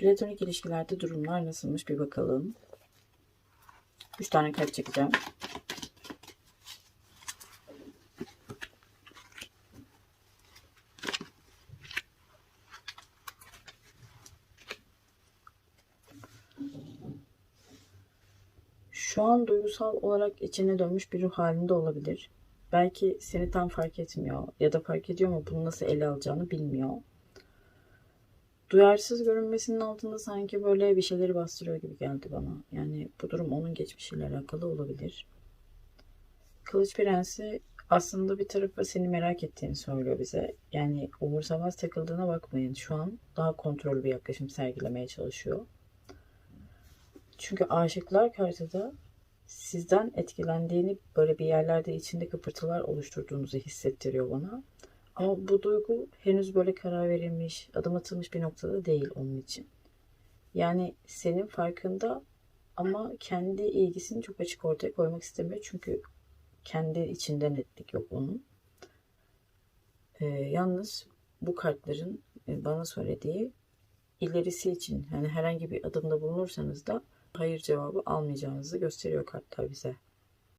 Platonik ilişkilerde durumlar nasılmış bir bakalım. 3 tane kart çekeceğim. Şu an duygusal olarak içine dönmüş bir ruh halinde olabilir. Belki seni tam fark etmiyor ya da fark ediyor ama bunu nasıl ele alacağını bilmiyor. Duyarsız görünmesinin altında sanki böyle bir şeyleri bastırıyor gibi geldi bana. Yani bu durum onun geçmişiyle alakalı olabilir. Kılıç Prensi aslında bir tarafa seni merak ettiğini söylüyor bize. Yani umursamaz takıldığına bakmayın. Şu an daha kontrollü bir yaklaşım sergilemeye çalışıyor. Çünkü aşıklar kartı da sizden etkilendiğini böyle bir yerlerde içinde kıpırtılar oluşturduğunuzu hissettiriyor bana. Ama bu duygu henüz böyle karar verilmiş, adım atılmış bir noktada değil onun için. Yani senin farkında ama kendi ilgisini çok açık ortaya koymak istemiyor. Çünkü kendi içinde netlik yok onun. Ee, yalnız bu kartların e, bana söylediği ilerisi için yani herhangi bir adımda bulunursanız da hayır cevabı almayacağınızı gösteriyor kartlar bize.